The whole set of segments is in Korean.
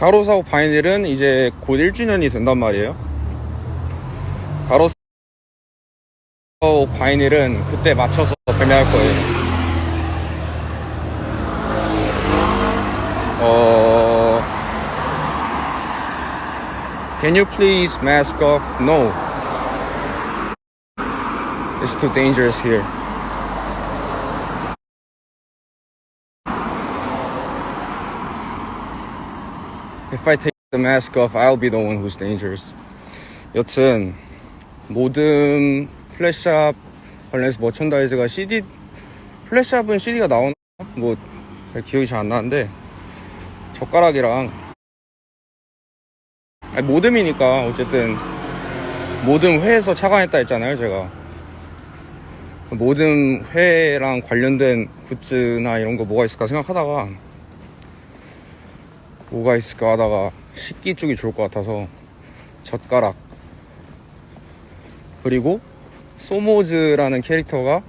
가로사고 바이닐은 이제 곧 1주년이 된단 말이에요. 가로사고 바이닐은 그때 맞춰서 발매할 거예요. 어, Can you please mask off? No. It's too dangerous here. If I take the mask off, I'll be the one who's dangerous. 여튼 모든 플래시샵 관련해서 머천다이즈가 CD 플래시샵은 CD가 나오나? 뭐잘 기억이 잘 안 나는데 젓가락이랑 아니, 모듬이니까 어쨌든 모듬 회에서 착안했다 했잖아요 제가 모듬 회랑 관련된 굿즈나 이런 거 뭐가 있을까 생각하다가 뭐가 있을까 하다가 식기 쪽이 좋을 것 같아서 젓가락. 그리고 소모즈라는 캐릭터가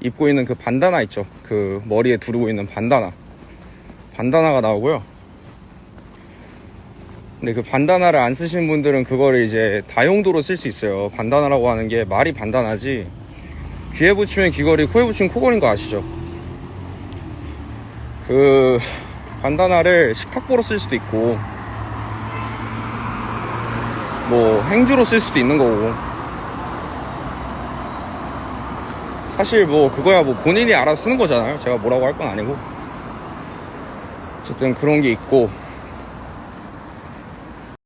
입고 있는 그 반다나 있죠. 그 머리에 두르고 있는 반다나. 반다나가 나오고요. 근데 그 반다나를 안 쓰신 분들은 그거를 이제 다용도로 쓸 수 있어요. 반다나라고 하는 게 말이 반다나지 귀에 붙이면 귀걸이 코에 붙이면 코걸인 거 아시죠? 그 반다나를 식탁보로 쓸 수도 있고 뭐 행주로 쓸 수도 있는 거고. 사실 뭐 그거야 뭐 본인이 알아서 쓰는 거잖아요. 제가 뭐라고 할 건 아니고. 어쨌든 그런 게 있고